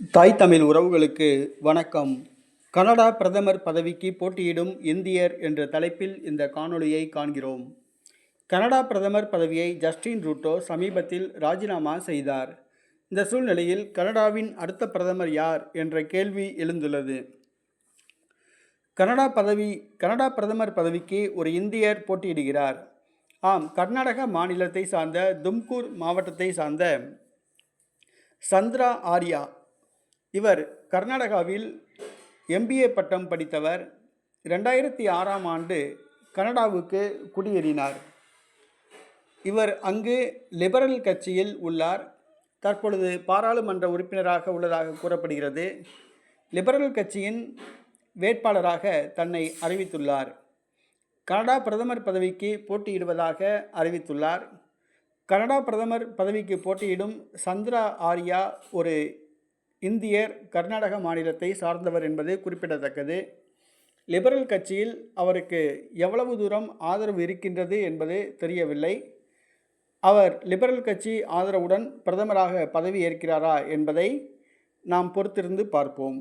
தாய் தமிழ் உறவுகளுக்கு வணக்கம். கனடா பிரதமர் பதவிக்கு போட்டியிடும் இந்தியர் என்ற தலைப்பில் இந்த காணொளியை காண்கிறோம். கனடா பிரதமர் பதவியை ஜஸ்டின் ரூட்டோ சமீபத்தில் ராஜினாமா செய்தார். இந்த சூழ்நிலையில் கனடாவின் அடுத்த பிரதமர் யார் என்ற கேள்வி எழுந்துள்ளது. கனடா பதவி கனடா பிரதமர் பதவிக்கு ஒரு இந்தியர் போட்டியிடுகிறார். ஆம் கர்நாடக மாநிலத்தை சார்ந்த தும்கூர் மாவட்டத்தை சார்ந்த சந்திரா ஆர்யா இவர் கர்நாடகாவில் எம்பிஏ பட்டம் படித்தவர். ரெண்டாயிரத்தி ஆறாம் ஆண்டு கனடாவுக்கு குடியேறினார். இவர் அங்கு லிபரல் கட்சியில் உள்ளார். தற்பொழுது பாராளுமன்ற உறுப்பினராக உள்ளதாக கூறப்படுகிறது. லிபரல் கட்சியின் வேட்பாளராக தன்னை அறிவித்துள்ளார். கனடா பிரதமர் பதவிக்கு போட்டியிடுவதாக அறிவித்துள்ளார். கனடா பிரதமர் பதவிக்கு போட்டியிடும் சந்திரா ஆர்யா ஒரு இந்தியர் கர்நாடக மாநிலத்தை சார்ந்தவர் என்பது குறிப்பிடத்தக்கது. லிபரல் கட்சியில் அவருக்கு எவ்வளவு தூரம் ஆதரவு இருக்கின்றது என்பது தெரியவில்லை. அவர் லிபரல் கட்சி ஆதரவுடன் பிரதமராக பதவி ஏற்கிறாரா என்பதை நாம் பொறுத்திருந்து பார்ப்போம்.